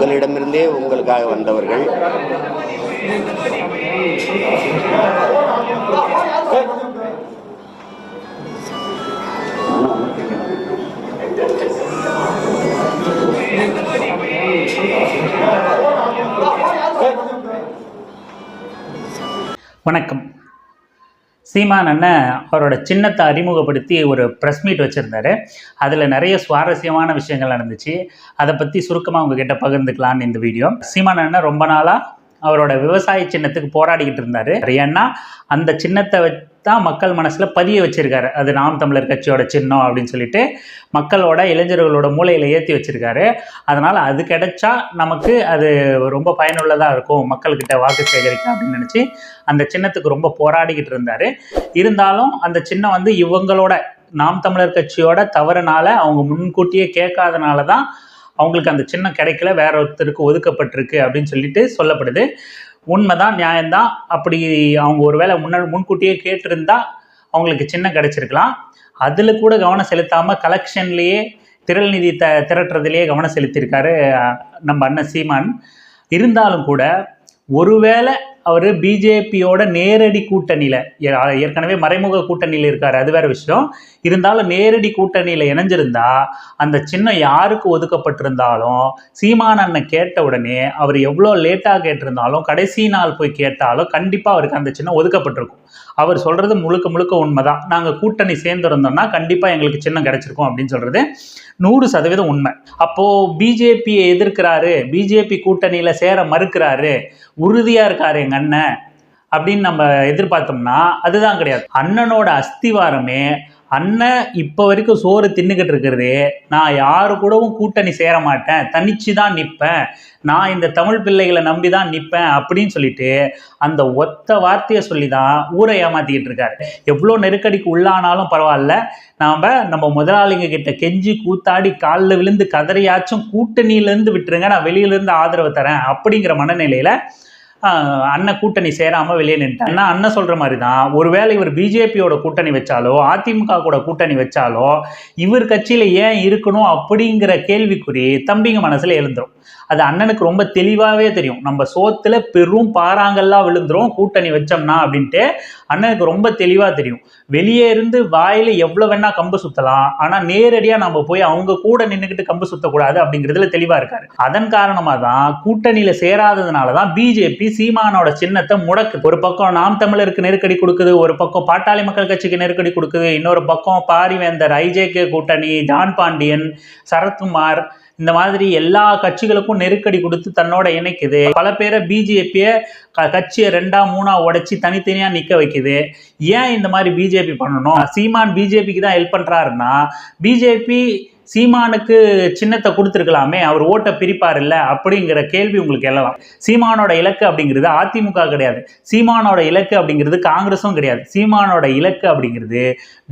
உங்களிடமிருந்தே உங்களுக்காக வந்தவர்கள். வணக்கம். சீமான் அண்ணன் அவரோட சின்னத்தை அறிமுகப்படுத்தி ஒரு ப்ரெஸ் மீட் வச்சுருந்தாரு. அதில் நிறைய சுவாரஸ்யமான விஷயங்கள் நடந்துச்சு. அதை பற்றி சுருக்கமாக உங்ககிட்ட பகிர்ந்துக்கலான்னு இந்த வீடியோ சீமான் அண்ணன் ரொம்ப நாளாக அவரோட விவசாய சின்னத்துக்கு போராடிக்கிட்டு இருந்தார். ஏன்னா அந்த சின்னத்தை தான் மக்கள் மனசில் பதிய வச்சிருக்காரு. அது நாம் தமிழர் கட்சியோட சின்னம் அப்படின்னு சொல்லிட்டு மக்களோட இளைஞர்களோட மூளையில் ஏற்றி வச்சிருக்காரு. அதனால் அது கிடைச்சா நமக்கு அது ரொம்ப பயனுள்ளதாக இருக்கும். மக்கள்கிட்ட வாக்கு சேகரிக்க அப்படின்னு நினச்சி அந்த சின்னத்துக்கு ரொம்ப போராடிக்கிட்டு இருந்தார். இருந்தாலும் அந்த சின்னம் வந்து இவங்களோட நாம் தமிழர் கட்சியோட தவறுனால அவங்க முன்கூட்டியே கேட்காதனால தான் அவங்களுக்கு அந்த சின்னம் கிடைக்கல வேற ஒருத்தருக்கு ஒதுக்கப்பட்டிருக்கு அப்படின்னு சொல்லிட்டு சொல்லப்படுது. உண்மைதான் நியாயம்தான். அப்படி அவங்க ஒருவேளை முன்ன முன்கூட்டியே கேட்டிருந்தா அவங்களுக்கு சின்னம் கிடைச்சிருக்கலாம். அதில் கூட கவனம் செலுத்தாமல் கலெக்ஷன்லேயே திரள் நிதி த திரட்டுறதுலேயே கவனம் செலுத்தியிருக்காரு நம்ம அண்ணன் சீமான். இருந்தாலும் கூட ஒருவேளை அவர் பிஜேபியோட நேரடி கூட்டணியில் ஏற்கனவே மறைமுக கூட்டணியில் இருக்கார். அது வேற விஷயம். இருந்தாலும் நேரடி கூட்டணியில் இணைஞ்சிருந்தா அந்த சின்னம் யாருக்கு ஒதுக்கப்பட்டிருந்தாலும் சீமான் அண்ணன் கேட்ட உடனே அவர் எவ்வளோ லேட்டாக கேட்டிருந்தாலும் கடைசி நாள் போய் கேட்டாலும் கண்டிப்பாக அவருக்கு அந்த சின்னம் ஒதுக்கப்பட்டிருக்கும். அவர் சொல்கிறது முழுக்க முழுக்க உண்மைதான். நாங்கள் கூட்டணி சேர்ந்துருந்தோம்னா கண்டிப்பாக எங்களுக்கு சின்னம் கிடைச்சிருக்கும் அப்படின்னு சொல்கிறது நூறு சதவீதம் உண்மை. அப்போது பிஜேபியை எதிர்க்கிறாரு பிஜேபி கூட்டணியில் சேர மறுக்கிறாரு உறுதியாக இருக்காரு எங்கள் அண்ணன் அப்படின்னு நம்ம எதிர்பார்த்தோம்னா அதுதான் கிடையாது. அண்ணனோட அஸ்திவாரமே அண்ணன் இப்போ வரைக்கும் சோறு தின்னுக்கிட்டு இருக்கிறதே. நான் யாரு கூடவும் கூட்டணி சேர மாட்டேன். தனிச்சு தான் நிற்பேன் நான் இந்த தமிழ் பிள்ளைகளை நம்பி தான் நிற்பேன் அப்படின்னு சொல்லிட்டு அந்த ஒத்த வார்த்தையை சொல்லி தான் ஊரை ஏமாத்திக்கிட்டு இருக்காரு. எவ்வளோ நெருக்கடிக்கு உள்ளானாலும் பரவாயில்ல. நாம் நம்ம முதலாளிங்க கிட்ட கெஞ்சி கூத்தாடி காலில் விழுந்து கதறியாச்சும் கூட்டணியிலேருந்து விட்டுருங்க. நான் வெளியிலேருந்து ஆதரவு தரேன் அப்படிங்கிற மனநிலையில் அண்ணன் கூட்டணி சேராம வெளியே நின்ட்டார் அண்ணா அண்ணன் சொல்ற மாதிரி தான் ஒருவேளை இவர் பிஜேபியோட கூட்டணி வச்சாலோ அதிமுக கூட கூட்டணி வச்சாலோ இவர் கட்சியில ஏன் இருக்கணும் அப்படிங்கிற கேள்விக்குறி தம்பிங்க மனசுல எழுந்துடும் அது அண்ணனுக்கு ரொம்ப தெளிவாகவே தெரியும். நம்ம சோத்துல பெரும் பாறாங்கல்லாம் விழுந்துரும் கூட்டணி வச்சோம்னா அப்படின்ட்டு அண்ணனுக்கு ரொம்ப தெளிவாக தெரியும். வெளியே இருந்து வாயில எவ்வளோ வேணா கம்பு சுத்தலாம். ஆனால் நேரடியாக நம்ம போய் அவங்க கூட நின்றுக்கிட்டு கம்பு சுத்தக்கூடாது அப்படிங்கிறதுல தெளிவாக இருக்காரு. அதன் காரணமாக தான் கூட்டணியில் சேராததுனால தான் பிஜேபி சீமானோட சின்னத்தை முடக்குது ஒரு பக்கம் நாம் தமிழருக்கு நெருக்கடி கொடுக்குது ஒரு பக்கம் பாட்டாளி மக்கள் கட்சிக்கு நெருக்கடி கொடுக்குது இன்னொரு பக்கம் பாரிவேந்தர் ஐஜேகே கூட்டணி ஜான் பாண்டியன் சரத்குமார் இந்த மாதிரி எல்லா கட்சிகளுக்கும் நெருக்கடி கொடுத்து தன்னோட இணைக்குது. பல பேரை பிஜேபியை கட்சியை ரெண்டா மூணா உடைச்சி தனித்தனியா நிக்க வைக்குது. ஏன் இந்த மாதிரி பிஜேபி பண்ணணும்? சீமான் பிஜேபிக்கு தான் ஹெல்ப் பண்றாருன்னா பிஜேபி சீமானுக்கு சின்னத்தை கொடுத்துருக்கலாமே அவர் ஓட்டை பிரிப்பார் இல்லை அப்படிங்கிற கேள்வி உங்களுக்கு எழலாம். சீமானோட இலக்கு அப்படிங்கிறது அதிமுக கிடையாது. சீமானோட இலக்கு அப்படிங்கிறது காங்கிரஸும் கிடையாது. சீமானோட இலக்கு அப்படிங்கிறது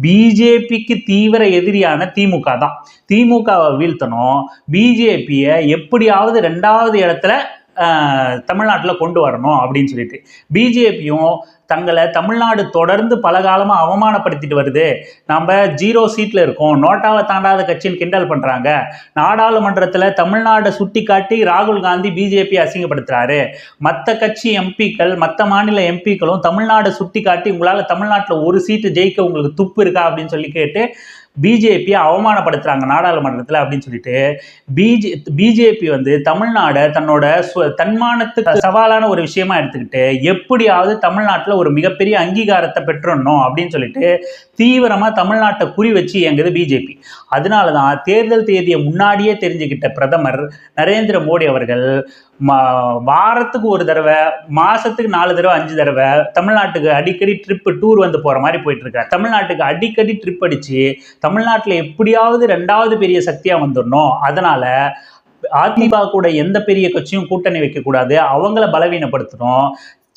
பிஜேபிக்கு தீவிர எதிரியான திமுக தான். திமுகவை வீழ்த்தணும். பிஜேபியை எப்படியாவது ரெண்டாவது இடத்துல தமிழ்நாட்டில் கொண்டு வரணும் அப்படின்னு சொல்லிட்டு. பிஜேபியும் தங்களை தமிழ்நாடு தொடர்ந்து பல காலமாக அவமானப்படுத்திட்டு வருது. நம்ம ஜீரோ சீட்டில் இருக்கோம். நோட்டாவை தாண்டாத கட்சின்னு கிண்டல் பண்ணுறாங்க நாடாளுமன்றத்தில் தமிழ்நாடை சுட்டி காட்டி ராகுல் காந்தி பிஜேபி அசிங்கப்படுத்துறாரு. மற்ற கட்சி எம்பிக்கள் மற்ற மாநில எம்பிக்களும் தமிழ்நாடை சுட்டி காட்டி உங்களால் தமிழ்நாட்டில் ஒரு சீட்டு ஜெயிக்க உங்களுக்கு துப்பு இருக்கா அப்படின்னு சொல்லி கேட்டு பிஜேபியை அவமானப்படுத்துறாங்க நாடாளுமன்றத்தில் அப்படின்னு சொல்லிட்டு பிஜே பிஜேபி வந்து தமிழ்நாடை தன்னோட சு- தன்மானத்துக்கு சவாலான ஒரு விஷயமா எடுத்துக்கிட்டு எப்படியாவது தமிழ்நாட்டில் ஒரு மிகப்பெரிய அங்கீகாரத்தை பெற்றுடணும் அப்படின்னு சொல்லிட்டு தீவிரமாக தமிழ்நாட்டை குறி வச்சு இயங்குது பிஜேபி. அதனால தான் தேர்தல் தேதியை முன்னாடியே தெரிஞ்சுக்கிட்ட பிரதமர் நரேந்திர மோடி அவர்கள் மா- வாரத்துக்கு ஒரு தடவை மாசத்துக்கு நாலு தடவை அஞ்சு தடவை தமிழ்நாட்டுக்கு அடிக்கடி ட்ரிப் டூர் வந்து போற மாதிரி போயிட்டு இருக்காரு. தமிழ்நாட்டுக்கு அடிக்கடி ட்ரிப் அடிச்சு தமிழ்நாட்டில் எப்படியாவது ரெண்டாவது பெரிய சக்தியா வந்துடணும். அதனால அதிமுக கூட எந்த பெரிய கட்சியும் கூட்டணி வைக்கக்கூடாது. அவங்கள பலவீனப்படுத்தணும்.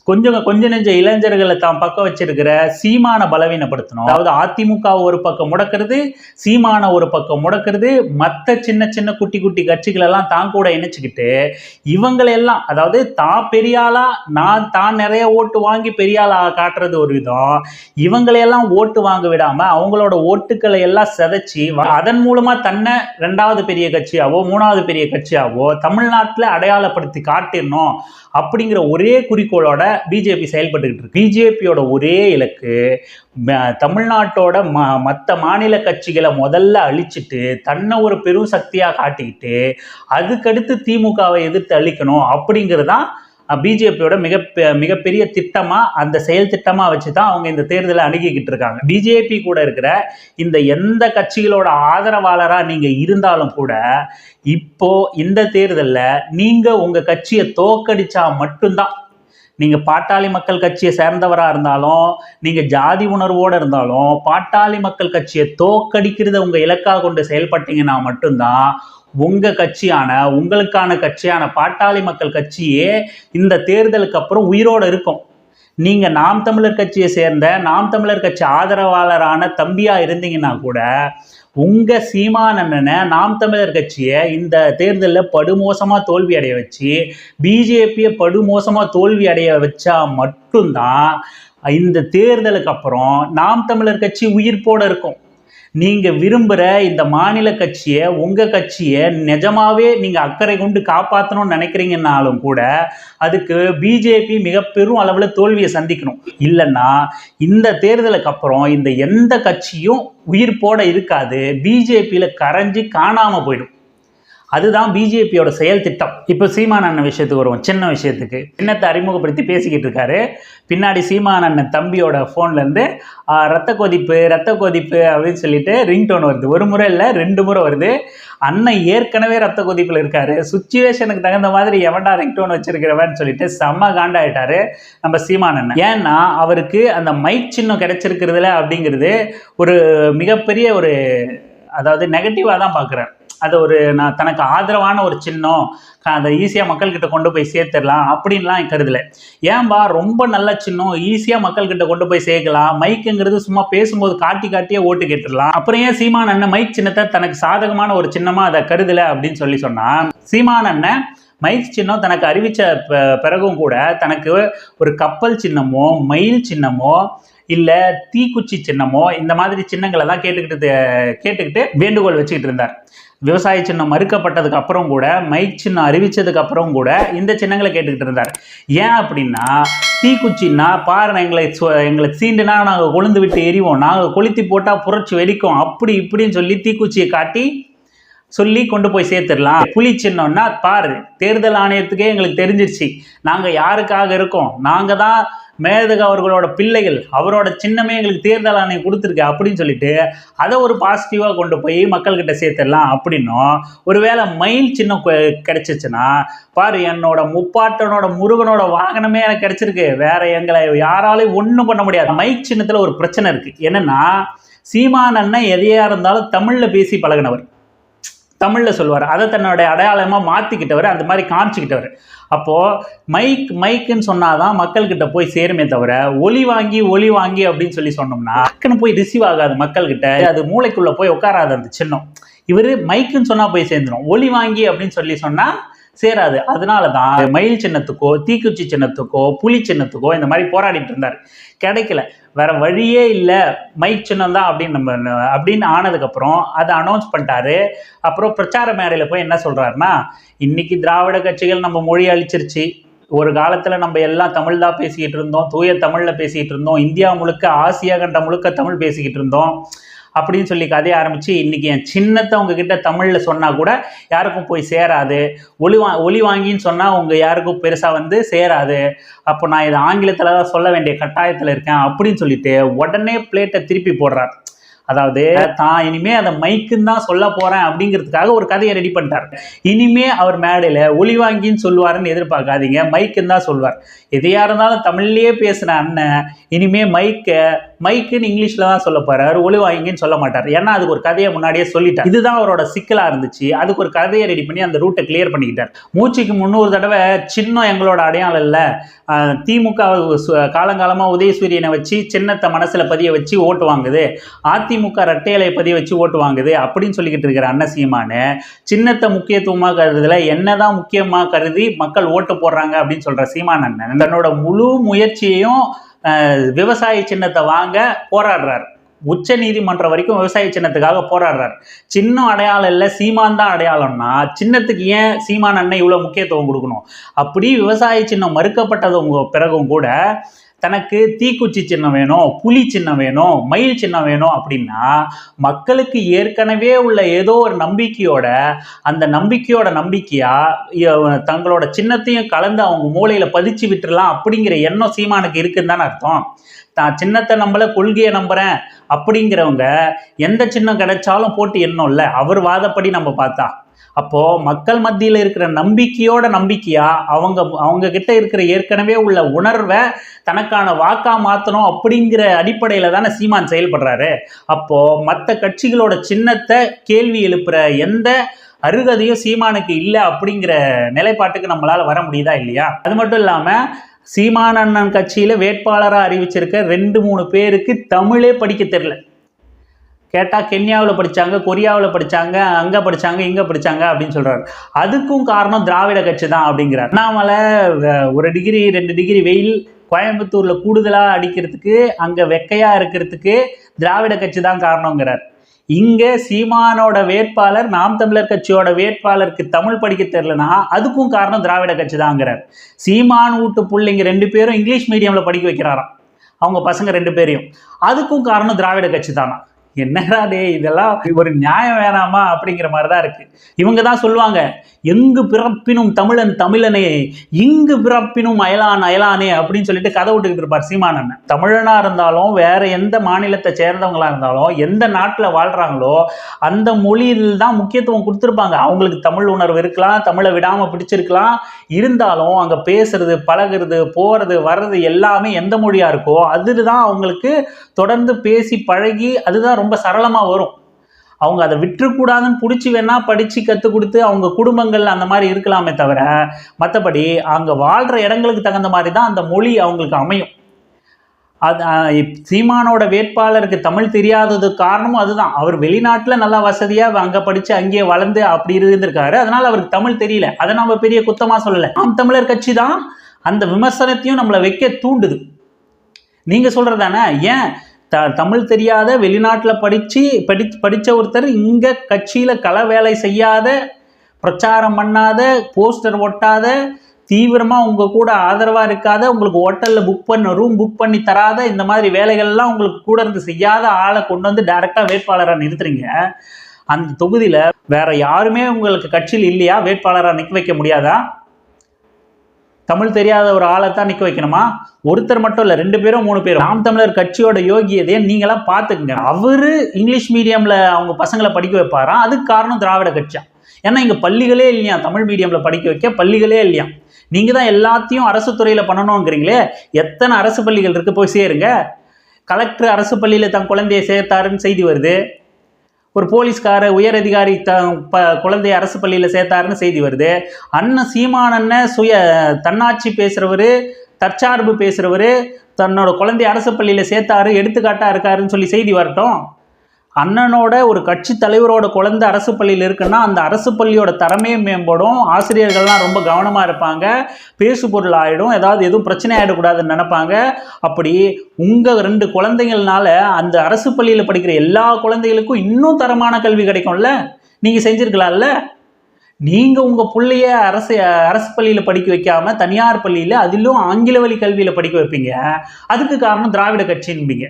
கொஞ்சம் கொஞ்ச நெஞ்ச இளைஞர்களை தான் பக்கம் வச்சிருக்கிற சீமான பலவீனப்படுத்தணும். அதாவது அதிமுக ஒரு பக்கம் முடக்கிறது சீமான ஒரு பக்கம் முடக்கிறது மற்ற சின்ன சின்ன குட்டி குட்டி கட்சிகள் எல்லாம் தான் கூட இணைச்சுக்கிட்டு இவங்களெல்லாம் அதாவது தான் பெரியாளா நான் தான் நிறைய ஓட்டு வாங்கி பெரியாளா காட்டுறது ஒரு விதம். இவங்களையெல்லாம் ஓட்டு வாங்க விடாம அவங்களோட ஓட்டுக்களை எல்லாம் சிதைச்சி வ- அதன் மூலமா தன்னை ரெண்டாவது பெரிய கட்சியாவோ மூணாவது பெரிய கட்சியாவோ தமிழ்நாட்டில் அடையாளப்படுத்தி காட்டிடணும். அப்படிங்கிற ஒரே குறிக்கோளோட பிஜேபி செயல்பட்டுக்கிட்டு இருக்கு. பிஜேபியோட ஒரே இலக்கு ம- தமிழ்நாட்டோட ம மற்ற மாநில கட்சிகளை முதல்ல அழிச்சிட்டு தன்னை ஒரு பெரும் சக்தியாக காட்டிக்கிட்டு அதுக்கடுத்து திமுகவை எதிர்த்து அழிக்கணும் அப்படிங்கிறது தான் பிஜேபியோட மிக மிகப்பெரிய திட்டமாக அந்த செயல் திட்டமாக வச்சு தான் அவங்க இந்த தேர்தலை அணுகிக்கிட்டு இருக்காங்க. பிஜேபி கூட இருக்கிற இந்த எந்த கட்சிகளோட ஆதரவாளராக நீங்கள் இருந்தாலும் கூட இப்போ இந்த தேர்தலில் நீங்கள் உங்கள் கட்சியை தோக்கடிச்சா மட்டும்தான். நீங்கள் பாட்டாளி மக்கள் கட்சியை சேர்ந்தவராக இருந்தாலும் நீங்கள் ஜாதி உணர்வோடு இருந்தாலும் பாட்டாளி மக்கள் கட்சியை தோக்கடிக்கிறத உங்கள் இலக்காக கொண்டு செயல்பட்டீங்கன்னா மட்டும்தான் உங்கள் கட்சியான உங்களுக்கான கட்சியான பாட்டாளி மக்கள் கட்சியே இந்த தேர்தலுக்கு அப்புறம் உயிரோடு இருக்கும். நீங்கள் நாம் தமிழர் கட்சியை சேர்ந்த நாம் தமிழர் கட்சி ஆதரவாளரான தம்பியாக இருந்தீங்கன்னா கூட உங்கள் சீமானண்ணனை நாம் தமிழர் கட்சியை இந்த தேர்தலில் படுமோசமாக தோல்வி அடைய வச்சு பிஜேபியை படுமோசமாக தோல்வி அடைய வச்சா மட்டும்தான் இந்த தேர்தலுக்கு அப்புறம் நாம் தமிழர் கட்சி உயிர்ப்போட இருக்கும். நீங்கள் விரும்புகிற இந்த மாநில கட்சியை உங்கள் கட்சியை நிஜமாவே நீங்கள் அக்கறை கொண்டு காப்பாற்றணும்னு நினைக்கிறீங்கன்னாலும் கூட அதுக்கு பிஜேபி மிக பெரும் அளவில் தோல்வியை சந்திக்கணும். இல்லைன்னா இந்த தேர்தலுக்கு அப்புறம் இந்த எந்த கட்சியும் உயிர்ப்போட இருக்காது. பிஜேபியில் கரைஞ்சி காணாமல் போயிடும். அதுதான் பிஜேபியோட செயல் திட்டம் இப்போ சீமான் அண்ணன் விஷயத்துக்கு வருவோம். சின்ன விஷயத்துக்கு. சின்னத்தை அறிமுகப்படுத்தி பேசிக்கிட்டு இருக்காரு. பின்னாடி சீமான் அண்ணன் தம்பியோட ஃபோன்லேருந்து ரத்த கொதிப்பு ரத்த கொதிப்பு அப்படின்னு சொல்லிட்டு ரிங்டோன் வருது. ஒரு முறை இல்லை ரெண்டு முறை வருது. அண்ணன் ஏற்கனவே ரத்த கொதிப்பில் இருக்காரு. சுச்சுவேஷனுக்கு தகுந்த மாதிரி எவன்டா ரிங்டோன் வச்சிருக்கிறவன் சொல்லிட்டு செம்ம காண்டாயிட்டாரு நம்ம சீமான் அண்ணன். ஏன்னா அவருக்கு அந்த மைக் சின்னம் கிடைச்சிருக்கிறதுல அப்படிங்கிறது ஒரு மிகப்பெரிய ஒரு அதாவது நெகட்டிவாக தான் பார்க்குறாரு அது ஒரு நான் தனக்கு ஆதரவான ஒரு சின்னம் அதை ஈஸியாக மக்கள்கிட்ட கொண்டு போய் சேர்த்துடலாம் அப்படின்லாம் கருதல. ஏன்பா ரொம்ப நல்ல சின்னம் ஈஸியாக மக்கள்கிட்ட கொண்டு போய் சேர்க்கலாம் மைக்குங்கிறது சும்மா பேசும்போது காட்டி காட்டியே ஓட்டு கேட்டுடலாம். அப்புறம் ஏன் சீமான் அண்ணன் மைக் சின்னத்தை தனக்கு சாதகமான ஒரு சின்னமாக அதை கருதலை அப்படின்னு சொல்லி சொன்னால் சீமான் அண்ணன் மைக் சின்னம் தனக்கு அறிவித்த ப- பிறகும் கூட தனக்கு ஒரு கப்பல் சின்னமோ மயில் சின்னமோ இல்லை தீக்குச்சி சின்னமோ இந்த மாதிரி சின்னங்களை தான் கேட்டுக்கிட்டு கேட்டுக்கிட்டு வேண்டுகோள் வச்சுக்கிட்டு இருந்தார். விவசாய சின்னம் மறுக்கப்பட்டதுக்கு அப்புறம் கூட மைக் சின்னம் அறிவித்ததுக்கு அப்புறம் கூட இந்த சின்னங்களை கேட்டுக்கிட்டு இருந்தார். ஏன் அப்படின்னா தீக்குச்சின்னா பாருங்க எங்களை எங்களை சீண்டுனா நாங்கள் கொழுந்து விட்டு எரிவோம். நாங்கள் கொளுத்தி போட்டால் புரட்சி வெடிக்கும். அப்படி இப்படின்னு சொல்லி தீக்குச்சியை காட்டி சொல்லி கொண்டு போய் சேர்த்துடலாம். புலி சின்னம்னா பாரு தேர்தல் ஆணையத்துக்கே எங்களுக்கு தெரிஞ்சிருச்சு. நாங்கள் யாருக்காக இருக்கோம்? நாங்கள் தான் மேதக அவர்களோட பிள்ளைகள் அவரோட சின்னமே எங்களுக்கு தேர்தல் ஆணையம் கொடுத்துருக்கு அப்படின்னு சொல்லிட்டு அதை ஒரு பாசிட்டிவாக கொண்டு போய் மக்கள்கிட்ட சேர்த்துடலாம் அப்படின்னும். ஒருவேளை மயில் சின்னம் கொ- கிடைச்சிச்சுன்னா பாரு என்னோட முப்பாட்டனோட முருகனோட வாகனமே எனக்கு கிடைச்சிருக்கு. வேற எங்களை யாராலையும் ஒன்றும் பண்ண முடியாது. மைக் சின்னத்தில் ஒரு பிரச்சனை இருக்குது என்னென்னா சீமான் அண்ணன் இருந்தாலும் தமிழில் பேசி பழகினவர். தமிழில் சொல்லுவார். அதை தன்னுடைய அடையாளமாக மாற்றிக்கிட்டவர் அந்த மாதிரி காமிச்சிக்கிட்டவர். அப்போது மைக் மைக்குன்னு சொன்னாதான் மக்கள்கிட்ட போய் சேருமே தவிர ஒலி வாங்கி ஒலி வாங்கி அப்படின்னு சொல்லி சொன்னோம்னா டக்குன்னு போய் ரிசீவ் ஆகாது மக்கள்கிட்ட. அது மூளைக்குள்ளே போய் உட்காராது அந்த சின்னம். இவர் மைக்குன்னு சொன்னால் போய் சேர்ந்துடும் ஒலி வாங்கி அப்படின்னு சொல்லி சொன்னால் சேராது. அதனால தான் மயில் சின்னத்துக்கோ தீக்குச்சி சின்னத்துக்கோ புலி சின்னத்துக்கோ இந்த மாதிரி போராடிட்டு இருந்தார். கிடைக்கல. வேற வழியே இல்லை. மைக் சின்னம் தான் அப்படின்னு நம்ம அப்படின்னு ஆனதுக்கப்புறம் அதை அனௌன்ஸ் பண்ணிட்டாரு. அப்புறம் பிரச்சார மேடையில் போய் என்ன சொல்கிறாருன்னா இன்னைக்கு திராவிட கட்சிகள் நம்ம மொழி அழிச்சிருச்சு. ஒரு காலத்தில் நம்ம எல்லாம் தமிழ் தான் பேசிக்கிட்டு இருந்தோம். தூய தமிழில் பேசிக்கிட்டு இருந்தோம். இந்தியா முழுக்க ஆசியா கண்டம் முழுக்க தமிழ் பேசிக்கிட்டு இருந்தோம். அப்படின்னு சொல்லி கதைய ஆரம்பித்து இன்றைக்கி என் சின்னத்தை உங்ககிட்ட தமிழில் சொன்னால் கூட யாருக்கும் போய் சேராது. ஒளி வா ஒளி வாங்கின்னு சொன்னால் உங்கள் யாருக்கும் பெருசாக வந்து சேராது. அப்போ நான் இதை ஆங்கிலத்தில் தான் சொல்ல வேண்டிய கட்டாயத்தில் இருக்கேன் அப்படின்னு சொல்லிட்டு உடனே பிளேட்டை திருப்பி போடுறார். அதாவது தான் இனிமே அதை மைக்குன்னு தான் சொல்ல போறேன் அப்படிங்கிறதுக்காக ஒரு கதையை ரெடி பண்ணிட்டார். இனிமே அவர் மேடையில் ஒளி வாங்கின்னு சொல்லுவாருன்னு எதிர்பார்க்காதீங்க மைக்குன்னு தான் சொல்வார். எதையா இருந்தாலும் தமிழ்லயே பேசுன அண்ணன் இனிமே மைக்கை மைக்குன்னு இங்கிலீஷ்ல தான் சொல்ல போறாரு. ஒளிவாங்கின்னு சொல்ல மாட்டார். ஏன்னா அதுக்கு ஒரு கதையை முன்னாடியே சொல்லிட்டார். இதுதான் அவரோட சிக்கலா இருந்துச்சு. அதுக்கு ஒரு கதையை ரெடி பண்ணி அந்த ரூட்டை கிளியர் பண்ணிக்கிட்டார். மூச்சுக்கு முன்னூறு தடவை சின்னம் எங்களோட அடையாளம் இல்லை. திமுக சு- காலங்காலமா உதயசூரியனை வச்சு சின்னத்தை மனசுல பதிய வச்சு ஓட்டு வாங்குது. அதிமுக ரெட்டையலை பதிய வச்சு ஓட்டு வாங்குது அப்படின்னு சொல்லிக்கிட்டு இருக்கிற அண்ணன் சீமானு சின்னத்தை முக்கியத்துவமாக கருதுல என்னதான் முக்கியமாக கருதி மக்கள் ஓட்டு போடுறாங்க அப்படின்னு சொல்ற சீமான் அண்ணன் தன்னோட முழு முயற்சியையும் விவசாய சின்னத்தை வாங்க போராடுறார். உச்ச நீதிமன்றம் வரைக்கும் விவசாய சின்னத்துக்காக போராடுறாரு. சின்னம் அடையாளம் இல்லை சீமான் தான் அடையாளம்னா சின்னத்துக்கு ஏன் சீமான் அண்ணன் இவ்வளோ முக்கியத்துவம் கொடுக்கணும்? அப்படி விவசாய சின்னம் மறுக்கப்பட்டதும் பிறகும் கூட தனக்கு தீக்குச்சி சின்னம் வேணும் புலி சின்னம் வேணும் மயில் சின்னம் வேணும் அப்படின்னா மக்களுக்கு ஏற்கனவே உள்ள ஏதோ ஒரு நம்பிக்கையோட அந்த நம்பிக்கையோட நம்பிக்கையா தங்களோட சின்னத்தையும் கலந்து அவங்க மூளையில பதிச்சு விட்டுறலாம் அப்படிங்கிற எண்ணம் சீமானுக்கு இருக்குன்னு தானே அர்த்தம். தான் சின்னத்தை நம்பல கொள்கையை நம்புறேன் அப்படிங்கிறவங்க எந்த சின்னம் கிடைச்சாலும் போட்டு எண்ணம் இல்லை. அவர் வாதப்படி நம்ம பார்த்தா. அப்போ மக்கள் மத்தியில் இருக்கிற நம்பிக்கையோட நம்பிக்கையா அவங்க அவங்க கிட்ட இருக்கிற ஏற்கனவே உள்ள உணர்வை தனக்கான வாக்கா மாற்றணும் அப்படிங்கிற அடிப்படையில் தானே சீமான் செயல்படுறாரு. அப்போ மற்ற கட்சிகளோட சின்னத்தை கேள்வி எழுப்புற எந்த அருகதையும் சீமானுக்கு இல்லை அப்படிங்கிற நிலைப்பாட்டுக்கு நம்மளால வர முடியுதா இல்லையா? அது மட்டும் இல்லாம சீமான் அண்ணன் கட்சியில வேட்பாளராக அறிவிச்சிருக்க ரெண்டு மூணு பேருக்கு தமிழே படிக்க தெரியல. கேட்டால் கென்யாவில் படித்தாங்க கொரியாவில் படித்தாங்க அங்கே படித்தாங்க இங்கே படித்தாங்க அப்படின்னு சொல்கிறாரு அதுக்கும் காரணம் திராவிட கட்சி தான் அப்படிங்கிறார். அண்ணாமலை ஒரு டிகிரி ரெண்டு டிகிரி வெயில் கோயம்புத்தூரில் கூடுதலாக அடிக்கிறதுக்கு அங்கே வெக்கையாக இருக்கிறதுக்கு திராவிட கட்சி தான் காரணங்கிறார். இங்கே சீமானோட வேட்பாளர் நாம் தமிழர் கட்சியோட வேட்பாளருக்கு தமிழ் படிக்க தெரிலனா அதுக்கும் காரணம் திராவிட கட்சி தாங்கிறார். சீமான் வீட்டு பிள்ளைங்க ரெண்டு பேரும் இங்கிலீஷ் மீடியமில் படிக்க வைக்கிறாராம். அவங்க பசங்க ரெண்டு பேரையும். அதுக்கும் காரணம் திராவிட கட்சி தானா? என்னடா டே இதெல்லாம் ஒரு நியாயம் வேணாமா அப்படிங்கிற மாதிரி தான் இருக்கு. இவங்க தான் சொல்லுவாங்க எங்கு பிறப்பினும் தமிழன் தமிழனே இங்கு பிறப்பினும் அயலான் அயலானே அப்படின்னு சொல்லிட்டு கதை விட்டுக்கிட்டு இருப்பார் சீமானன் தமிழனா இருந்தாலும் வேற எந்த மாநிலத்தை சேர்ந்தவங்களா இருந்தாலும் எந்த நாட்டில் வாழ்றாங்களோ அந்த மொழியில் தான் முக்கியத்துவம் கொடுத்துருப்பாங்க. அவங்களுக்கு தமிழ் உணர்வு இருக்கலாம் தமிழை விடாம பிடிச்சிருக்கலாம். இருந்தாலும் அங்க பேசுறது பழகுறது போறது வர்றது எல்லாமே எந்த மொழியா இருக்கோ அதுதான் அவங்களுக்கு தொடர்ந்து பேசி பழகி அதுதான் ரொம்ப சரளமா வரும். அவங்க அதை விட்டுறக்கூடாதுன்னு பிடிச்சி வேணா படித்து கற்றுக் கொடுத்து அவங்க குடும்பங்கள் அந்த மாதிரி இருக்கலாமே தவிர மற்றபடி அங்கே வாழ்கிற இடங்களுக்கு தகுந்த மாதிரி தான் அந்த மொழி அவங்களுக்கு அமையும். அது சீமானோட வேட்பாளருக்கு தமிழ் தெரியாதது காரணமும் அதுதான். அவர் வெளிநாட்டில் நல்லா வசதியாக அங்கே படித்து அங்கேயே வளர்ந்து அப்படி இருந்திருக்காரு. அதனால் அவருக்கு தமிழ் தெரியல. அதை நம்ம பெரிய குத்தமாக சொல்லலை. நாம் தமிழர் கட்சி தான் அந்த விமர்சனத்தையும் நம்மளை வைக்க தூண்டுது. நீங்கள் சொல்கிறதானே ஏன் த தமிழ் தெரியாத வெளிநாட்டில் படித்து படி படித்த ஒருத்தர் இங்கே கட்சியில் கள வேலை செய்யாத பிரச்சாரம் பண்ணாத போஸ்டர் ஒட்டாத தீவிரமாக உங்கள் கூட ஆதரவாக இருக்காத உங்களுக்கு ஹோட்டலில் புக் பண்ண ரூம் புக் பண்ணி தராத இந்த மாதிரி வேலைகள்லாம் உங்களுக்கு கூட இருந்து செய்யாத ஆளை கொண்டு வந்து டைரெக்டாக வேட்பாளராக நிறுத்துறீங்க. அந்த தொகுதியில் வேற யாருமே உங்களுக்கு கட்சியில் இல்லையா? வேட்பாளராக நிற்க வைக்க முடியாதா? தமிழ் தெரியாத ஒரு ஆளைத்தான் நிற்க வைக்கணுமா? ஒருத்தர் மட்டும் இல்லை ரெண்டு பேரும் மூணு பேரும். நாம் தமிழர் கட்சியோட யோகியதையை நீங்களாம் பார்த்துக்குங்க. அவரு இங்கிலீஷ் மீடியம்ல அவங்க பசங்களை படிக்க வைப்பாராம் அதுக்கு காரணம் திராவிட கட்சியா? ஏன்னா இங்கே பள்ளிகளே இல்லையா? தமிழ் மீடியம்ல படிக்க வைக்க பள்ளிகளே இல்லையா? நீங்கள் தான் எல்லாத்தையும் அரசு துறையில் பண்ணணுங்கிறீங்களே? எத்தனை அரசு பள்ளிகள் இருக்கு? போய் சேருங்க. கலெக்டர் அரசு பள்ளியில் தன் குழந்தையை சேர்த்தாருன்னு செய்தி வருது. ஒரு போலீஸ்கார உயர் அதிகாரி த ப குழந்தைய அரசு பள்ளியில் சேர்த்தாருன்னு செய்தி வருது. அண்ணன் சீமானண்ண சுய தன்னாட்சி பேசுகிறவர் தற்சார்பு பேசுகிறவர் தன்னோட குழந்தைய அரசு பள்ளியில் சேர்த்தாரு எடுத்துக்காட்டாக இருக்காருன்னு சொல்லி செய்தி வரட்டும். அண்ணனோட ஒரு கட்சி தலைவரோட குழந்தை அரசு பள்ளியில் இருக்குன்னா அந்த அரசு பள்ளியோட தரமே மேம்படும். ஆசிரியர்கள்லாம் ரொம்ப கவனமாக இருப்பாங்க. பேசு பொருள் ஆகிடும் ஏதாவது எதுவும் பிரச்சனை ஆகிடக்கூடாதுன்னு நினைப்பாங்க. அப்படி உங்கள் ரெண்டு குழந்தைங்கள்னால அந்த அரசு பள்ளியில் படிக்கிற எல்லா குழந்தைகளுக்கும் இன்னும் தரமான கல்வி கிடைக்கும்ல? நீங்கள் செஞ்சுருக்கலாம்ல? நீங்கள் உங்கள் பிள்ளைய அரசு அரசு பள்ளியில் படிக்க வைக்காம தனியார் பள்ளியில் அதிலும் ஆங்கில வழி கல்வியில் படிக்க வைப்பீங்க. அதுக்கு காரணம் திராவிட கட்சின்பீங்க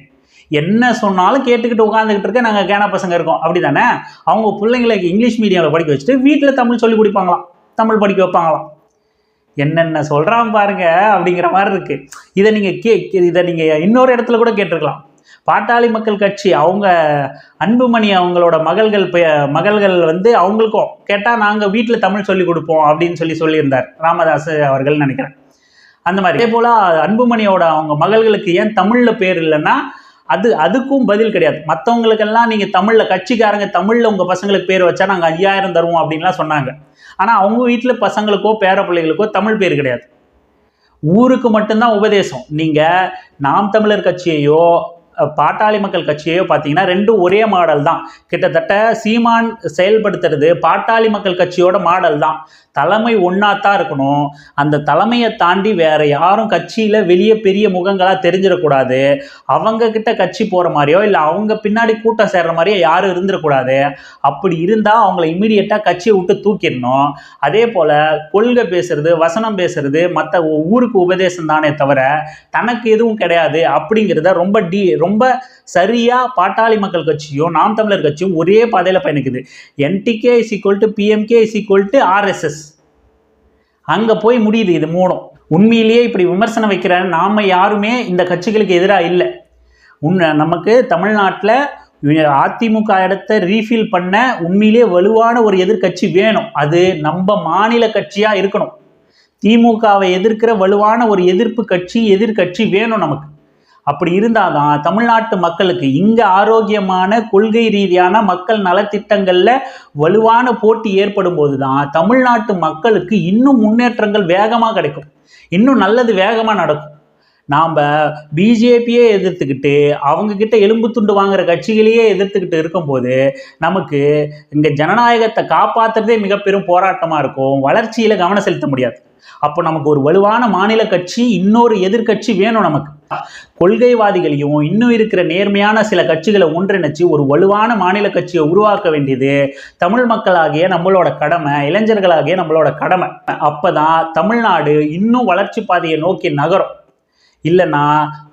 என்ன சொன்னாலும் கேட்டுக்கிட்டு உட்காந்துக்கிட்டு இருக்க நாங்கள் கேன பசங்க இருக்கோம். அப்படி தானே அவங்க பிள்ளைங்களுக்கு இங்கிலீஷ் மீடியமில் படிக்க வச்சுட்டு வீட்டில் தமிழ் சொல்லி கொடுப்பாங்களாம். தமிழ் படிக்க வைப்பாங்களாம். என்னென்ன சொல்கிறான் பாருங்க அப்படிங்கிற மாதிரி இருக்கு. இதை நீங்கள் கே இதை நீங்கள் இன்னொரு இடத்துல கூட கேட்டிருக்கலாம். பாட்டாளி மக்கள் கட்சி அவங்க அன்புமணி அவங்களோட மகள்கள் பெ- மகள்கள் வந்து அவங்களுக்கும் கேட்டால் நாங்கள் வீட்டில் தமிழ் சொல்லி கொடுப்போம் அப்படின்னு சொல்லி சொல்லியிருந்தார். ராமதாஸ் அவர்கள் நினைக்கிறேன். அந்த மாதிரி. அதே போல் அன்புமணியோட அவங்க மகள்களுக்கு ஏன் தமிழில் பேர் இல்லைன்னா அது அதுக்கும் பதில் கிடையாது. மற்றவங்களுக்கெல்லாம் நீங்கள் தமிழில் கட்சிக்காரங்க தமிழில் உங்கள் பசங்களுக்கு பேர் வச்சா நாங்கள் ஐயாயிரம் தருவோம் அப்படின்லாம் சொன்னாங்க. ஆனால் அவங்க வீட்டில் பசங்களுக்கோ பேர பிள்ளைகளுக்கோ தமிழ் பேர் கிடையாது. ஊருக்கு மட்டும்தான் உபதேசம். நீங்கள் நாம் தமிழர் கட்சியையோ பாட்டாளி மக்கள் கட்சியோ பார்த்தீங்கன்னா ரெண்டும் ஒரே மாடல் தான். கிட்டத்தட்ட சீமான் செயல்படுத்துறது பாட்டாளி மக்கள் கட்சியோட மாடல் தான். தலைமை ஒன்றாத்தான் இருக்கணும். அந்த தலைமையை தாண்டி வேற யாரும் கட்சியில் வெளியே பெரிய முகங்களாக தெரிஞ்சிடக்கூடாது. அவங்க கிட்ட கட்சி போகிற மாதிரியோ இல்லை அவங்க பின்னாடி கூட்டம் சேர்ற மாதிரியோ யாரும் இருந்துடக்கூடாது. அப்படி இருந்தால் அவங்கள இமீடியட்டாக கட்சியை விட்டு தூக்கிடணும். அதே போல் கொள்கை பேசுறது வசனம் பேசுறது மற்ற ஊருக்கு உபதேசம் தானே தவிர தனக்கு எதுவும் கிடையாது அப்படிங்கிறத ரொம்ப டி ரொம்ப ரொம்ப சரியாக பாட்டாளி மக்கள் கட்சியும் நாம் தமிழர் கட்சியும் ஒரே பாதையில் பயணிக்குது. NTK is equal to PMK is equal to RSS அங்கே போய் முடியுது இது மூணும். உண்மையிலேயே இப்படி விமர்சனம் வைக்கிற நாம யாருமே இந்த கட்சிகளுக்கு எதிராக இல்லை. உண்மை நமக்கு தமிழ்நாட்டில் அதிமுக இடத்த ரீஃபில் பண்ண உண்மையிலே வலுவான ஒரு எதிர்க்கட்சி வேணும். அது நம்ம மாநில கட்சியாக இருக்கணும். திமுகவை எதிர்க்கிற வலுவான ஒரு எதிர்ப்பு கட்சி எதிர்க்கட்சி வேணும் நமக்கு. அப்படி இருந்தால் தான் தமிழ்நாட்டு மக்களுக்கு இங்கே ஆரோக்கியமான கொள்கை ரீதியான மக்கள் நலத்திட்டங்களில் வலுவான போட்டி ஏற்படும் போது தான் தமிழ்நாட்டு மக்களுக்கு இன்னும் முன்னேற்றங்கள் வேகமாக கிடைக்கும். இன்னும் நல்லது வேகமாக நடக்கும். நாம் பிஜேபியே எதிர்த்துக்கிட்டு அவங்கக்கிட்ட எலும்பு துண்டு வாங்குற கட்சிகளையே எதிர்த்துக்கிட்டு இருக்கும்போது நமக்கு இங்கே ஜனநாயகத்தை காப்பாற்றுறதே மிக பெரும் போராட்டமாக இருக்கும். வளர்ச்சியில் கவனம் செலுத்த முடியாது. அப்போ நமக்கு ஒரு வலுவான மாநில கட்சி இன்னொரு எதிர்க்கட்சி வேணும் நமக்கு. கொள்கைவாதிகளையும் இன்னும் இருக்கிற நேர்மையான சில கட்சிகளை ஒன்றிணைச்சு ஒரு வலுவான மாநில கட்சியை உருவாக்க வேண்டியது தமிழ் மக்களாகிய நம்மளோட கடமை இளைஞர்களாகிய நம்மளோட கடமை. அப்பதான் தமிழ்நாடு இன்னும் வளர்ச்சி பாதையை நோக்கி நகரும். இல்லைன்னா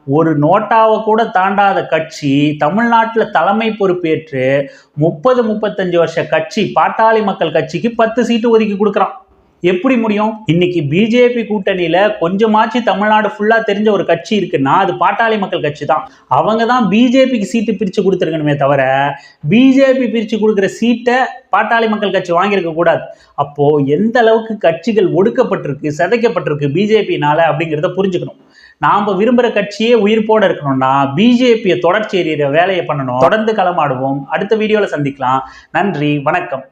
ஒரு நோட்டாவை கூட தாண்டாத கட்சி தமிழ்நாட்டில் தலைமை பொறுப்பேற்று முப்பது முப்பத்தஞ்சு வருஷ கட்சி பாட்டாளி மக்கள் கட்சிக்கு பத்து சீட்டு ஒதுக்கி கொடுக்குறான். எப்படி முடியும்? இன்னைக்கு பிஜேபி கூட்டணியில கொஞ்சமாச்சு தமிழ்நாடு ஃபுல்லா தெரிஞ்ச ஒரு கட்சி இருக்குன்னா அது பாட்டாளி மக்கள் கட்சி தான் அவங்க தான் பிஜேபிக்கு சீட்டு பிரிச்சு கொடுத்துருக்கணுமே தவிர பிஜேபி பிரிச்சு கொடுக்குற சீட்டை பாட்டாளி மக்கள் கட்சி வாங்கியிருக்க கூடாது. அப்போ எந்த அளவுக்கு கட்சிகள் ஒடுக்கப்பட்டிருக்கு சிதைக்கப்பட்டிருக்கு பிஜேபினால அப்படிங்கிறத புரிஞ்சுக்கணும். நாம் விரும்புகிற கட்சியே உயிர்ப்போடு இருக்கணும்னா பிஜேபியை தொடர்ச்சி எறிகிற வேலையை பண்ணணும். தொடர்ந்து களமாடுவோம். அடுத்த வீடியோவில் சந்திக்கலாம். நன்றி வணக்கம்.